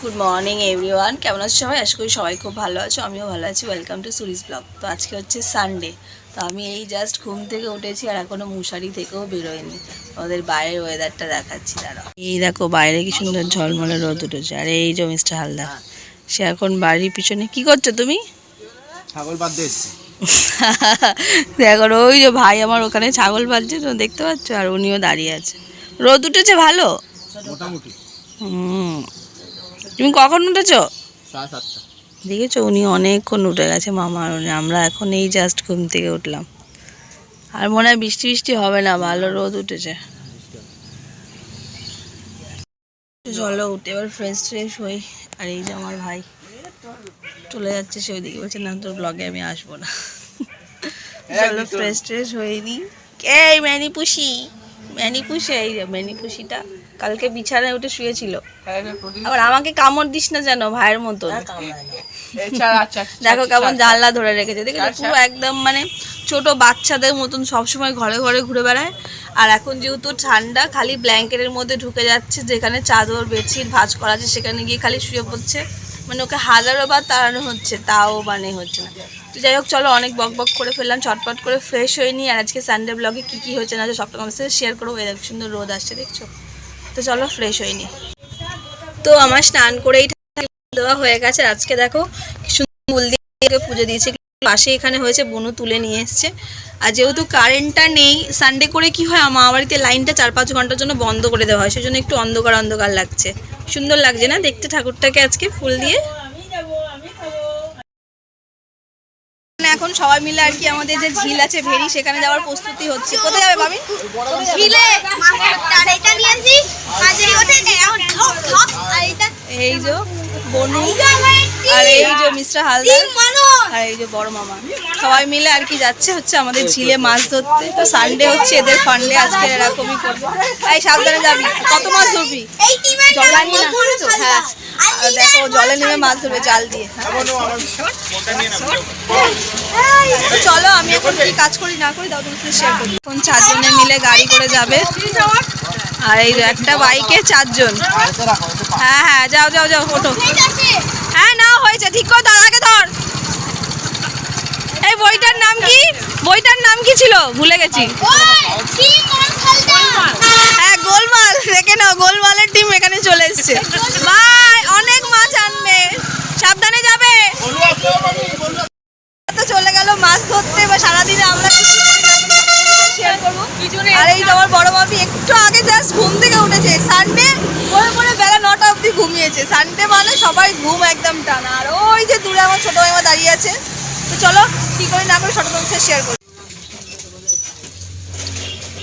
Good morning everyone কেমন আছো সবাই? আশা করি সবাই খুব ভালো আছো আমিও ভালো আছি। ওয়েলকাম টু সুরিস ব্লগ তো আজকে হচ্ছে সানডে তো আমি এই জাস্ট ঘুম থেকে উঠেছি আর এখনও মশারি থেকেও বেরোয়নি। ওদের বাইরের ওয়েদারটা দেখাচ্ছি দাঁড়াও। এই দেখো বাইরে কি সুন্দর ঝলমলে রোদ উঠেছে। আর এই যে মিস্টার হালদার সে এখন বাড়ির পিছনে কি করছ তুমি? ছাগল এসছি। দেখো ওই যে ভাই আমার ওখানে ছাগল বাঁধছে তো দেখতে পাচ্ছ? আর উনিও দাঁড়িয়ে আছে। রোদ উঠেছে ভালো? মোটামুটি। হুম। তুমি কখন উঠেছো? দেখেছ উনি অনেকক্ষণ উঠে গেছে মামা আর উনি। আমরা এখন এই জাস্ট ঘুম থেকে উঠলাম। আর মনে হয় বৃষ্টি বৃষ্টি হবে না ভালো রোদ উঠেছে। চলো উঠে এবার ফ্রেশ ট্রেশ হই। আর এই যে আমার ভাই চলে যাচ্ছে সে ওইদিকে বলছে না তোর ব্লগে আমি আসব না। চলো ফ্রেশ ট্রেশ হয়নি এই ম্যানি পুষি ম্যানি পুষি এই যে ম্যানি পুষিটা কালকে বিছানায় উঠে শুয়েছিল। আবার আমাকে কামড় দিস না যেন ভাইয়ের মতো। দেখো কেমন জানলা ধরে রেখেছে। দেখেছ? পুরো একদম মানে ছোট বাচ্চাদের মতন সবসময় ঘরে ঘরে ঘুরে বেড়ায়। আর এখন যেহেতু ঠান্ডা খালি ব্ল্যাঙ্কেটের মধ্যে ঢুকে যাচ্ছে যেখানে চাদর বেডশিট ভাঁজ করা আছে সেখানে গিয়ে খালি শুয়ে পড়ছে। মানে ওকে হাজারো বার তাড়ানো হচ্ছে তাও মানে হচ্ছে না। তো যাই হোক চলো অনেক বক বক করে ফেললাম চটপট করে ফ্রেশ হয়ে নিই আর আজকে সানডে ব্লগে কী কী হচ্ছে না সবটা আমার সাথে শেয়ার করব। এরকম সুন্দর রোদ আসছে দেখছ? তো চলো ফ্রেশ হয়ে নি। তো আমার স্নান করেই দেওয়া হয়ে গেছে। আজকে দেখো ফুল দিয়ে পুজো দিয়েছে। পাশে এখানে হয়েছে বনু তুলে নিয়ে এসছে। আর যেহেতু কারেন্টটা নেই সানডে করে কি হয়, আমার বাড়িতে লাইনটা চার পাঁচ ঘণ্টার জন্য বন্ধ করে দেওয়া হয়। সেজন্য একটু অন্ধকার অন্ধকার লাগছে। সুন্দর লাগছে না দেখতে ঠাকুরটাকে আজকে ফুল দিয়ে? এখন সবাই মিলে আর কি আমাদের যে ঝিল আছে ভেরি সেখানে যাওয়ার প্রস্তুতি হচ্ছে। কোথায় যাবে মামি ঝিলে। এটা নিয়েছি এই যে বনু আর এই যে মিস্টার হালদার আর এই যে বড় মামা। সবাই মিলে আর কি যাচ্ছে হচ্ছে আমাদের ঝিলে মাছ ধরতে। তো সানডে হচ্ছে এদের ফান্ডে আজকে এরকমই করবে। এই সাবধানে যাবি কত মাছ ধরবি? হ্যাঁ দেখো জলে নেমে মাছ ধরবে জাল দিয়ে। তো চলো আমি এখন কি কাজ করি না করি দাও তুমি শেয়ার করি। এখন চারজনে মিলে গাড়ি করে যাবে। আর এই যে একটা বাইকে চারজন। হ্যাঁ হ্যাঁ যাও যাও যাও, ওঠো। হ্যাঁ না, হয়েছে। ঠিক করে দাদাকে ধর। এই বইটার নাম কি? বইটার নাম কি ছিল? ভুলে গেছি। হ্যাঁ গোলমাল। দেখে নাও, গোলমালের টিম এখানে চলে এসেছে। ভাই, অনেক মাছ আনবে। সাবধানে যাবে। চলে গেল মাছ ধরতে বা সারাদিনে আমরা শেয়ার করব। আর এই আমার বড় মামি একটু আগে জাস্ট ঘুম থেকে উঠেছে। সানডে পরে পরে বেলা নটা অবধি ঘুমিয়েছে। সানডে মানে সবাই ঘুম একদম টানা। আর ওই যে দূরে আমার ছোট মামা দাঁড়িয়ে আছে। তো চলো কি করি না করি ছোট মামার শেয়ার করি।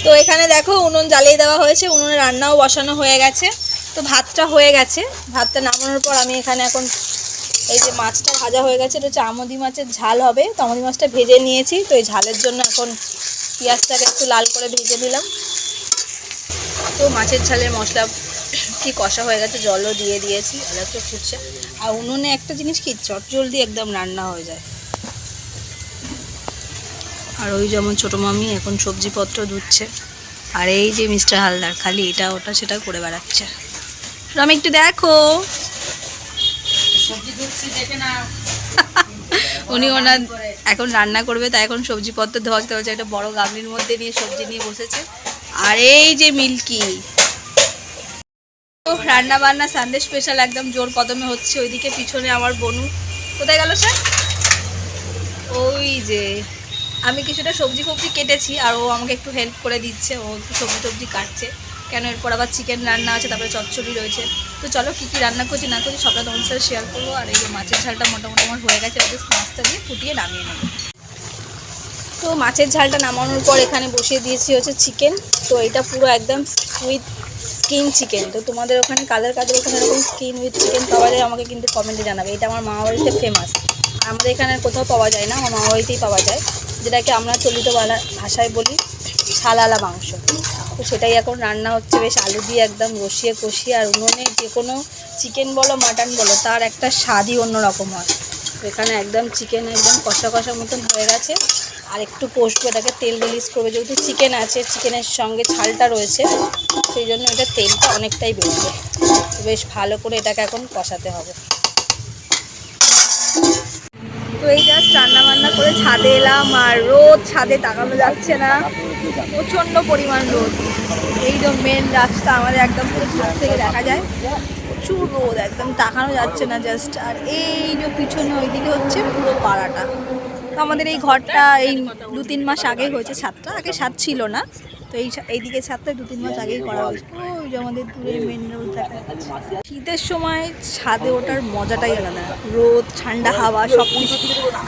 তো এখানে দেখো উনুন জ্বালিয়ে দেওয়া হয়েছে। উনুনে রান্নাও বসানো হয়ে গেছে। তো ভাতটা হয়ে গেছে। ভাতটা নামানোর পর আমি এখানে এখন এই যে মাছটা ভাজা হয়ে গেছে। এটা হচ্ছে আমদি মাছের ঝাল হবে। তো আমদি মাছটা ভেজে নিয়েছি। তো এই ঝালের জন্য এখন পেঁয়াজটাকে একটু লাল করে ভেজে দিলাম তো মাছের ঝালের মশলা কি কষা হয়ে গেছে, জলও দিয়ে দিয়েছি আর একটু ফুটছে। আর উনুনে একটা জিনিস কি চট জলদি একদম রান্না হয়ে যায়। আর ওই যেমন ছোটো মামি এখন সবজিপত্র ধুচ্ছে, আর এই যে মিস্টার হালদার খালি এটা, ওটা সেটা করে বেড়াচ্ছে। আমি একটু দেখো। উনি ওনার এখন রান্না করবে, তাই এখন সবজিপত্র ধোয়া হচ্ছে একটা বড় গামলির মধ্যে নিয়ে সবজি নিয়ে বসেছে। আর এই যে মিল্কি। রান্না বান্না সানডে স্পেশাল একদম জোর কদমে হচ্ছে, ওইদিকে পিছনে আমার বনু। কোথায় গেল স্যার ওই যে, আমি কিছুটা সবজি ফবজি কেটেছি, আর ও আমাকে একটু হেল্প করে দিচ্ছে, ও একটু সবজি টবজি কাটছে। কেন এরপর আবার চিকেন রান্না আছে, তারপরে চচ্চড়ি রয়েছে। তো চলো কী কী রান্না করছি, না করছি সবটা তোমার সাথে শেয়ার করব। আর এই যে মাছের ঝালটা মোটামুটি আমার হয়ে গেছে মাছটা দিয়ে ফুটিয়ে নামিয়ে নেব। তো মাছের ঝালটা নামানোর পর এখানে বসিয়ে দিয়েছি হচ্ছে চিকেন তো এটা পুরো একদম উইথ স্কিন চিকেন তো তোমাদের ওখানে কাদের কাদের ওখানে এরকম স্কিন উইথ চিকেন পাওয়া যায়, আমাকে কিন্তু কমেন্টে জানাবে। এটা আমার মামা বাড়িতে ফেমাস আমাদের এখানে কোথাও পাওয়া যায় না, আমার মামা বাড়িতেই পাওয়া যায়। যেটাকে আমরা চলিত ভাষায় বলি, ছালালা মাংস। তো সেটাই এখন রান্না হচ্ছে। বেশ আলু দিয়ে একদম রসিয়ে কষিয়ে আর উনুনে যে কোনো চিকেন বলো মাটন বলো, তার একটা স্বাদই অন্যরকম হয়। এখানে একদম চিকেন একদম কষা কষা মতন হয়ে গেছে। আর একটু কষবো, এটাকে তেল রিলিজ করবে। যেহেতু চিকেন আছে চিকেনের সঙ্গে ছালটা রয়েছে, সেই জন্য এটা তেলটা অনেকটাই বেরোবে। বেশ ভালো করে এটাকে এখন কষাতে হবে। তো এই জাস্ট রান্না বান্না করে ছাদে এলাম, আর রোদ ছাদে তাকানো যাচ্ছে না। প্রচণ্ড পরিমাণ রোদ। এই যে মেন রাস্তা আমাদের একদম ছাদ থেকে দেখা যায়। প্রচুর রোদ, একদম তাকানো যাচ্ছে না জাস্ট আর এই যে পিছনে ওইদিকে হচ্ছে পুরো পাড়াটা। তো আমাদের এই ঘরটা এই দু তিন মাস আগে হয়েছে ছাদটা, আগে ছাদ ছিল না। তো এই এইদিকে ছাদটা দু তিন মাস আগেই করা হয়েছে। ওই যে আমাদের দূরে মেন রোড দেখা। শীতের সময় ছাদে ওঠার মজাটাই আলাদা। রোদ ঠান্ডা হাওয়া সব কিছু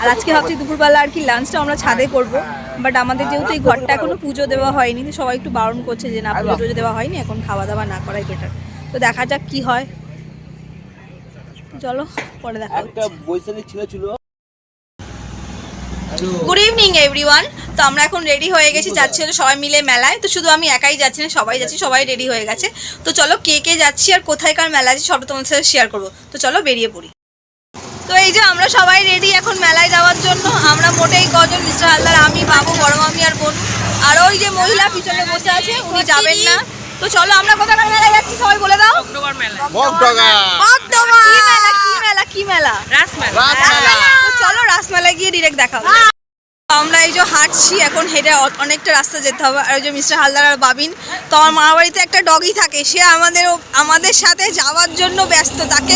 আর আজকে ভাবছি দুপুরবেলা আর কি লাঞ্চটা আমরা ছাদে করব। বাট আমাদের যেহেতু এই ঘরটা এখনও পুজো দেওয়া হয়নি তো সবাই একটু বারণ করছে যে না পুজো দেওয়া হয়নি এখন খাওয়া দাওয়া না করাই বেটার তো দেখা যাক কি হয়। চলো পরে দেখা বৈশাখী ছিল ছিল। গুড ইভিনিং এভরিওয়ান তো আমরা এখন রেডি হয়ে গেছি যাচ্ছি হলো সবাই মিলে মেলায়। তো শুধু আমি একাই যাচ্ছি না সবাই যাচ্ছি সবাই রেডি হয়ে গেছে। তো চলো কে কে যাচ্ছি আর কোথায়কার মেলা আছে সবটা তোমাদের সাথে শেয়ার করব। তো চলো বেরিয়ে পড়ি। তো এই যে আমরা সবাই রেডি এখন মেলায় যাওয়ার জন্য। আমরা মোটেই কজন মিস্টার হালদার আমি বাবু বড় মামি আর বোন। আর ওই যে মহিলা পিছনে বসে আছে উনি যাবেন না। তো চলো আমরা কোথাকার মেলায় যাচ্ছি সবাই বলে দাও। কি মেলা কি মেলা কি মেলা? রাসমেলা। তো চলো রাসমেলায় গিয়ে ডিরেক্ট দেখা আমরা এই যে হাঁটছি, এখন হেঁটে অনেকটা রাস্তা যেতে হবে। আর ওই যে মিস্টার হালদার আর বাবিন, তো আমার মামার বাড়িতে একটা ডগি থাকে, সে আমাদের আমাদের সাথে যাওয়ার জন্য ব্যস্ত। তাকে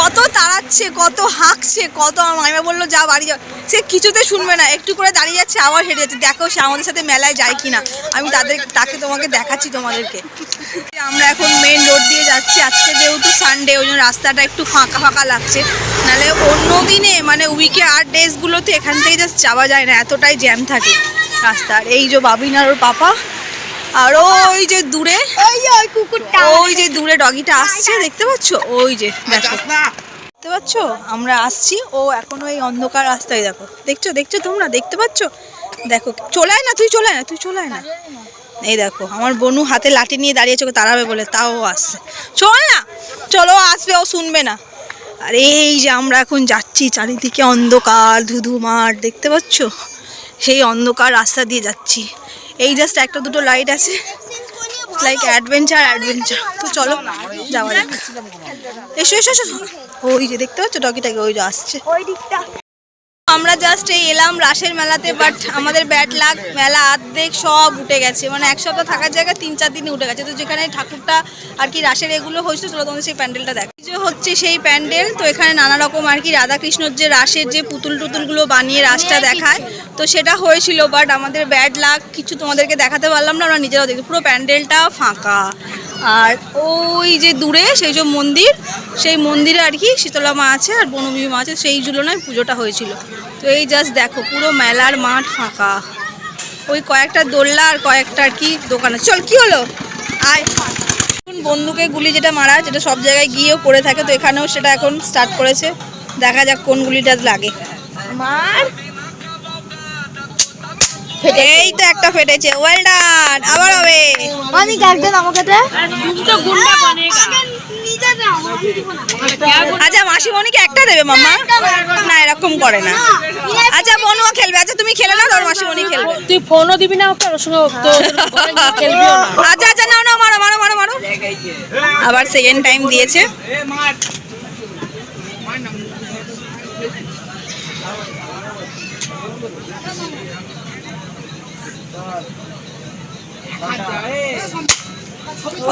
কত তাড়াচ্ছে, কত হাঁকছে, কত আমার মাইমা বলল, যা বাড়ি যা। সে কিছুতে শুনবে না, একটু করে দাঁড়িয়ে যাচ্ছে, আবার হেঁটে যাচ্ছে। দেখো সে আমাদের সাথে মেলায় যায় কিনা। আমি তাদের, তাকে তোমাকে দেখাচ্ছি তোমাদেরকে। আমরা এখন মেন রোড দিয়ে যাচ্ছি। আজকে যেহেতু সানডে ওই জন্য রাস্তাটা একটু ফাঁকা ফাঁকা লাগছে। নাহলে অন্য দিনে মানে উইকে আর ডেজগুলোতে এখান থেকে জাস্ট যাওয়া যায় না এতটাই জ্যাম থাকে রাস্তার এই যে বাবিন আর ওর পাপা আর ওই যে দূরে ওই যে কুকুরটা ওই যে দূরে ডগিটা আসছে দেখতে পাচ্ছ? ওই যে দেখো। দেখতে পাচ্ছ? আমরা আসছি ও এখনও এই অন্ধকার রাস্তায় দেখো। দেখছ? দেখছ তোমরা? দেখতে পাচ্ছ? দেখো চলে আয় না তুই চলে আয় না তুই চলে আয় না। এই দেখো, আমার বনু হাতে লাঠি নিয়ে দাঁড়িয়েছে ওকে তাড়াবে বলে, তাও আসছে। চল না, চলো আসবে, ও শুনবে না। আর এই যে আমরা এখন যাচ্ছি চারিদিকে অন্ধকার ধুধু মাঠ দেখতে পাচ্ছ? সেই অন্ধকার রাস্তা দিয়ে যাচ্ছি। এই জাস্ট একটা দুটো লাইট আছে। লাইক অ্যাডভেঞ্চার অ্যাডভেঞ্চার তো চলো, যাওয়া যাক। এসো এসো এসো। ওই যে দেখতে পাচ্ছ? ডগিটাকে ওই যে আসছে। আমরা জাস্ট এই এলাম রাসের মেলাতে বাট আমাদের ব্যাড লাগ মেলা আর্ধেক সব উঠে গেছে। মানে এক সপ্তাহ থাকার জায়গায় তিন চার দিনে উঠে গেছে। তো যেখানে ঠাকুরটা আর কি রাসের এগুলো হয়েছিল চলো তোমাদের সেই প্যান্ডেলটা দেখ। যে হচ্ছে সেই প্যান্ডেল তো এখানে নানা রকম আর কি রাধাকৃষ্ণর যে রাসের যে পুতুল টুতুলগুলো বানিয়ে রাসটা দেখায়। তো সেটা হয়েছিল বাট আমাদের ব্যাড লাগ কিছু তোমাদেরকে দেখাতে পারলাম না আমরা নিজেরাও দেখি। পুরো প্যান্ডেলটা ফাঁকা। আর ওই যে দূরে সেই যে মন্দির, সেই মন্দিরে আর কি শীতলা মা আছে আর বনবী মা আছে, সেই জুলনায় পুজোটা হয়েছিল। তো এই জাস্ট দেখো, পুরো মেলার মাঠ ফাঁকা। ওই কয়েকটা দোলনা আর কয়েকটা আর কি দোকান চল, কি হলো? আয়। বন্দুকে গুলি যেটা মারা, যেটা সব জায়গায় গিয়েও পড়ে থাকে, তো এখানেও সেটা এখন স্টার্ট করেছে। দেখা যাক কোন গুলিটা লাগে। মার! এই তো একটা ফেটেছে। ওয়েল ডান আবার হবে। অনেক একজন আমাকে না। আচ্ছা মাসিমণিকে একটা দেবে মাম্মা না এরকম করে না। আচ্ছা বনুও খেলবে। আচ্ছা তুমি খেলে না তোর মাসিমণি খেলবে। তুই ফোনও দিবি না ওকে ওর সঙ্গে তো খেলবিও আচ্ছা আচ্ছা নাও নাও মারো মারো মারো মারো। আবার সেকেন্ড টাইম দিয়েছে।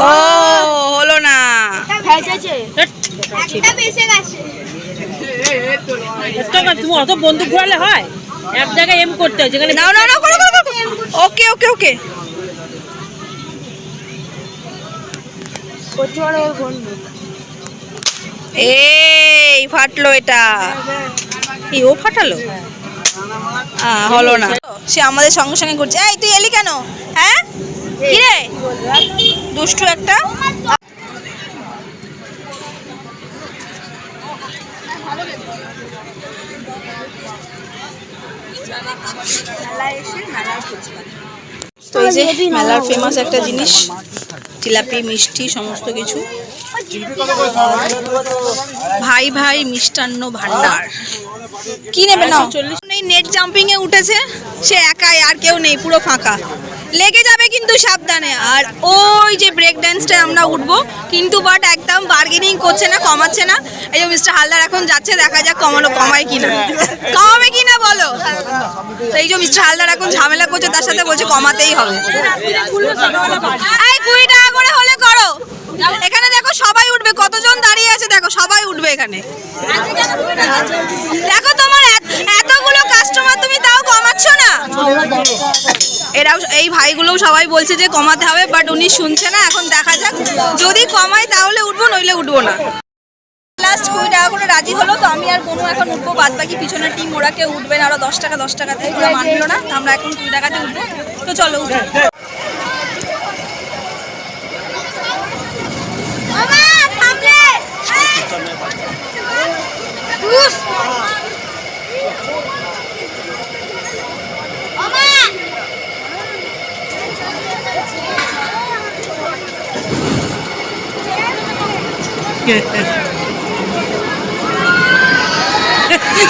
ও হলো না। তুমি অত বন্দুক ঘোরালে হয়? এক জায়গায় এম করতে হয় যেখানে নাও নাও নাও করো করো করো। ওকে ওকে ওকে। এই ফাটলো এটা। এই ও ফাটালো? হলো না। সে আমাদের সঙ্গে সঙ্গে করছে এই তুই এলি কেন? হ্যাঁ? কি রে? দুষ্টু একটা। তো এই যে মেলার ফেমাস একটা জিনিস জিলাপি মিষ্টি সমস্ত কিছু। ভাই ভাই মিষ্টান্ন ভান্ডার। কি নেবে না এই নেট জাম্পিং এ উঠেছে, সে একাই, আর কেউ নেই, পুরো ফাঁকা। লেগে যাবে কিন্তু সাবধানে, আর ওই যে ব্রেক ড্যান্সটা আমরা উঠবো, কিন্তু বাট একদম বার্গেনিং করছে না, কমাচ্ছে না। এই যে মিস্টার হালদার এখন যাচ্ছে, দেখা যাক কমালো কমায় কিনা। কমাবে কিনা বলো? এই যে মিস্টার হালদার এখন ঝামেলা করছে, তার সাথে বলছে কমাতেই হবে। এই কুড়ি টাকা করে হলে করো। এখানে দেখো সবাই উঠবে, কতজন দাঁড়িয়ে আছে দেখো, সবাই উঠবে এখানে। দেখো তোমার এত- তাও না? এরাও এই ভাইগুলোও সবাই বলছে যে কমাতে হবে বাট উনি শুনছে না এখন দেখা যাক। যদি কমায় তাহলে উঠবো নইলে উঠবো না। লাস্ট কুড়ি টাকা করে রাজি হলো তো আমি আর কোনো এখন উঠবো বাদ বাকি পিছনের টিম ওরা কেউ উঠবে না আরও দশ টাকা দশ টাকাতে ওরা মানলো না আমরা এখন কুড়ি টাকাতে উঠবো। তো চলো উঠবো মামা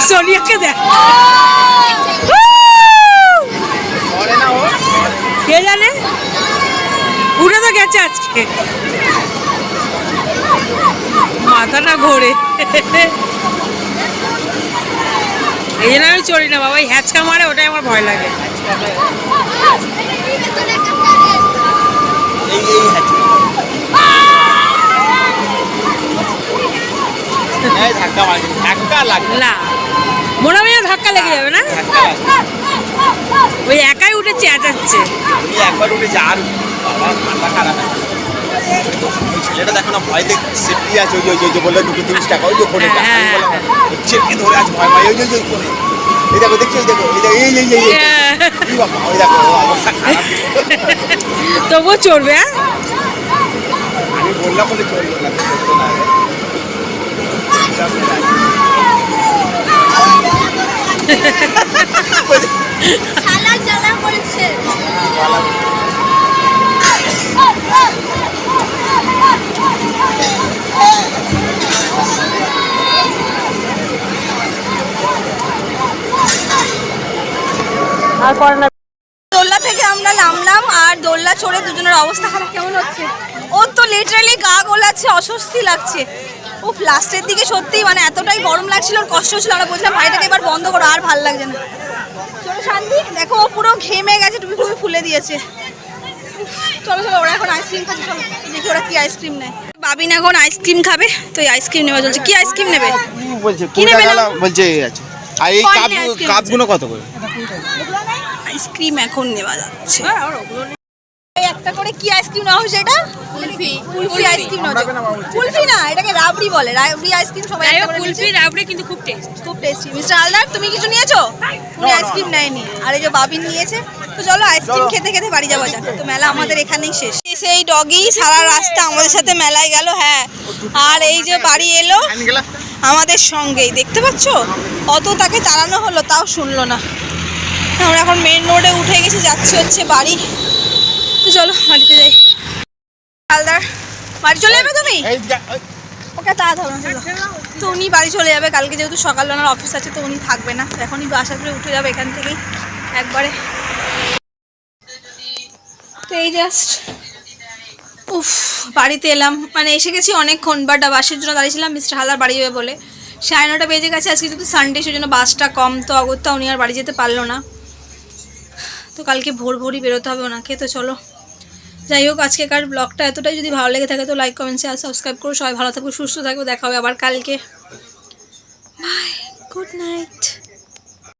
সোনিয়াকে দেখ কে জানে উঠে তো গেছে আজকে মাথা না ঘোরে এই জন্য আমি চলি না বাবা এই হ্যাচকা মারে ওটাই আমার ভয় লাগে এই এই হাঁচি এই ধাক্কা মারছে লাগে না। মনে হয় ধাক্কা লেগে যাবে না? ওই একাই উঠে চেঁচাচ্ছে একবার উঠেছি আর মাথা খারাপ হয়ে। ছেলেটা দেখো না সেফটি আছে ওই যে- ওই যে- ওই বলল দুটো তিরিশ টাকা ওই যে ফোনে হ্যাঁ, হ্যাঁ, ধরে আছে ভয় ভয় ওই যে ওই যে ফোনে। এই দেখো দেখছ দেখো এই দেখো এই এই এই এই। হ্যাঁ। বাবা ওই দেখো ও অবস্থা খারাপ। তবুও চড়বে হ্যাঁ? আমি বললাম বলে রে। জ্বালা করেছে দোলনা চড়ে দুজনের অবস্থা খারাপ কেমন হচ্ছে? ওর তো লিটারালি গা গোলাচ্ছে অস্বস্তি লাগছে। ও লাস্টের দিকে সত্যি মানে এতটাই গরম লাগছিল ওর কষ্ট হচ্ছিল আমরা বলছিলাম ভাইটাকে এবার বন্ধ করো আর ভালো লাগছে না। চলো শান্তি দেখো ও পুরো ঘেমে গেছে টুপি ফুপি ফুলে দিয়েছে। চলো চলো ওরা এখন আইসক্রিম খাচ্ছে চলো দেখি ওরা কি আইসক্রিম নেয়। বাবিন এখন আইসক্রিম খাবে তো এই আইসক্রিম নেওয়া চলছে কি আইসক্রিম নেবে? কি বলছে কি নেবে বলছে আছে। আর এই কাপ কাপগুলো কত করে? আইসক্রিম এখন নেওয়া যাচ্ছে। এই একটা করে কি আইসক্রিম নেওয়া হয়েছে এটা কুলফি। কুলফি আইসক্রিম নেওয়া কুলফি না এটাকে রাবড়ি বলে। রাবড়ি আইসক্রিম সবাই একটা করে কুলফি রাবড়ি কিন্তু খুব টেস্ট খুব টেস্টি মিস্টার আলদার তুমি কিছু নিয়েছো? উনি আইসক্রিম নেয়নি। আর এই যে বাবিন নিয়েছে তো চলো আইসক্রিম খেতে খেতে বাড়ি যাওয়া যাক তো মেলা আমাদের এখানেই শেষ। সেই ডগি সারা রাস্তা আমাদের সাথে মেলায় গেল হ্যাঁ। আর এই যে বাড়ি এলো আমাদের সঙ্গেই। দেখতে পাচ্ছ? অত তাকে তাড়ানো হলো তাও শুনলো না। আমরা এখন মেন রোডে উঠে গেছি যাচ্ছি হচ্ছে বাড়ি। চলো বাড়িতে যাই। হালদার বাড়ি চলে যাবে তুমি? ওকে তা ধরো তো উনি বাড়ি চলে যাবে কালকে যেহেতু সকালবেলার অফিস আছে তো উনি থাকবে না। এখনই বাসা করে উঠে যাবে এখান থেকেই একবারে। তো এই জাস্ট উফ বাড়িতে এলাম। মানে এসে গেছি অনেকক্ষণ বাট বাসের জন্য দাঁড়িয়েছিলাম মিস্টার হালার বাড়ি যাবে বলে। সাড়ে নটা বেজে গেছে আজকে যেহেতু সানডে সেজন্য বাসটা কম তো অগত্যা উনি আর বাড়ি যেতে পারল না। তো কালকে ভোর ভোরই বেরোতে হবে ওনাকে তো চলো। যাই হোক, আজকেকার ব্লগটা এতটাই। যদি ভালো লেগে থাকে তো লাইক কমেন্ট শেয়ার সাবস্ক্রাইব করো। সবাই ভালো থাকবে সুস্থ থাকবে দেখা হবে আবার কালকে। Bye good night